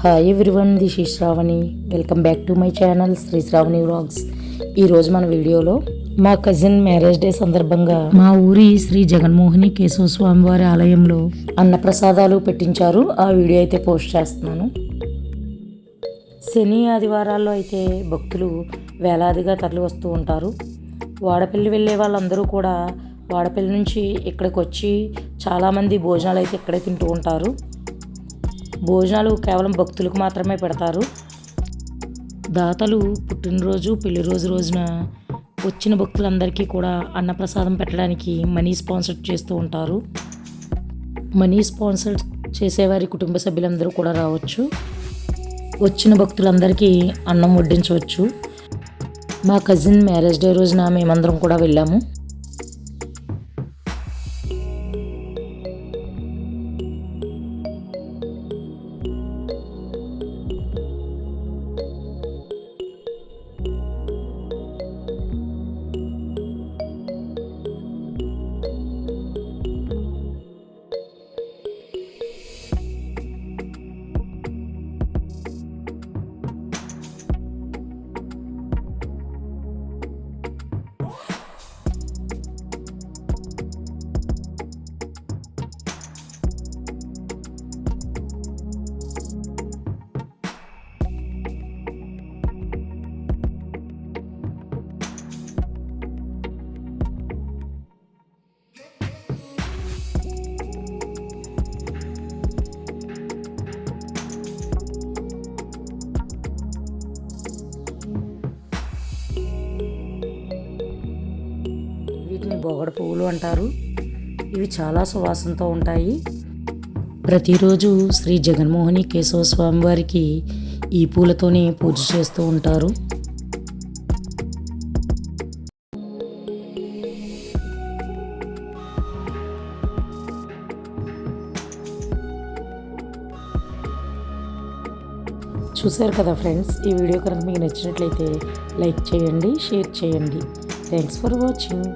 Hi everyone this ఈ Shravani welcome back to my channel Shri Shravani vlogs ఈరోజు మన వీడియోలో మా కజిన్ మ్యారేజ్ డే సందర్భంగా మా ఊరి శ్రీ జగన్మోహిని కేశవ స్వామి వారి ఆలయంలో అన్నప్రసాదాలు పెట్టించారు. ఆ వీడియో అయితే పోస్ట్ చేస్తున్నాను. శని ఆదివారాల్లో అయితే భక్తులు వేలాదిగా తరలి వస్తూ ఉంటారు. వాడపల్లి వెళ్ళే వాళ్ళందరూ కూడా వాడపల్లి నుంచి ఇక్కడికి వచ్చి చాలామంది భోజనాలు అయితే ఇక్కడే తింటూ ఉంటారు. భోజనాలు కేవలం భక్తులకు మాత్రమే పెడతారు. దాతలు పుట్టినరోజు పెళ్ళి రోజు రోజున వచ్చిన భక్తులందరికీ కూడా అన్నప్రసాదం పెట్టడానికి మనీ స్పాన్సర్ చేస్తూ ఉంటారు. మనీ స్పాన్సర్ చేసేవారి కుటుంబ సభ్యులందరూ కూడా రావచ్చు. వచ్చిన భక్తులందరికీ అన్నం వడ్డించవచ్చు. మా కజిన్ మ్యారేజ్ డే రోజున మేమందరం కూడా వెళ్ళాము. వీటిని బొగడ పువ్వులు అంటారు. ఇవి చాలా సువాసనతో ఉంటాయి. ప్రతిరోజు శ్రీ జగన్మోహిని కేశవ స్వామి వారికి ఈ పూలతోనే పూజ చేస్తూ ఉంటారు. చూశారు కదా ఫ్రెండ్స్ ఈ వీడియో కనుక మీకు నచ్చినట్లయితే లైక్ చేయండి షేర్ చేయండి. Thanks for watching.